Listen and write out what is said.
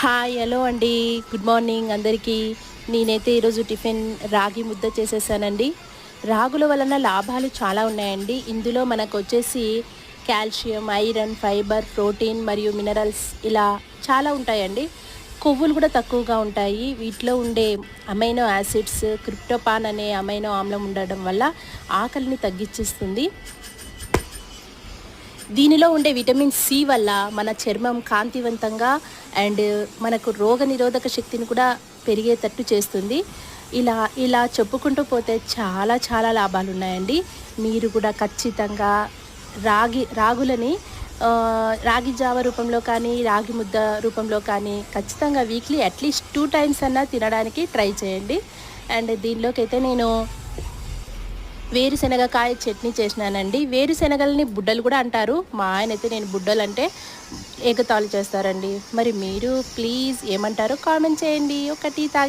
Hi hello అండి. Good morning అందరికీ. నేనైతే ఈరోజు టిఫిన్ రాగి ముద్ద చేసేసానండి. రాగుల వలన లాభాలు చాలా ఉన్నాయండి. ఇందులో మనకు వచ్చేసి కాల్షియం ఐరన్ ఫైబర్ ప్రోటీన్ మరియు మినరల్స్ ఇలా చాలా ఉంటాయండి. కొవ్వులు కూడా తక్కువగా ఉంటాయి. వీటిలో ఉండే అమైనో యాసిడ్స్ క్రిప్టోపాన్ అనే అమైనో ఆమ్లం ఉండడం వల్ల ఆకలిని తగ్గించేస్తుంది దీనిలో ఉండే విటమిన్ సి వల్ల మన చర్మం కాంతివంతంగా అండ్ మనకు రోగ నిరోధక శక్తిని కూడా పెరిగేటట్టు చేస్తుంది. ఇలా ఇలా చెప్పుకుంటూ పోతే చాలా చాలా లాభాలు ఉన్నాయండి. మీరు కూడా ఖచ్చితంగా రాగి రాగులని రాగి జావ రూపంలో కానీ రాగి ముద్ద రూపంలో కానీ ఖచ్చితంగా వీక్లీ అట్లీస్ట్ టూ టైమ్స్ అన్నా తినడానికి ట్రై చేయండి. అండ్ దీనిలోకి అయితే వేరుశనగ కాయ చట్నీ చేసినానండి. వేరుశనగల్ని బుడ్డలు కూడా అంటారు. మా ఆయన అయితే నేను బుడ్డలు అంటే ఎగతాళి చేస్తారండి. మరి మీరు ప్లీజ్ ఏమంటారో కామెంట్ చేయండి. ఒక టీ తాగే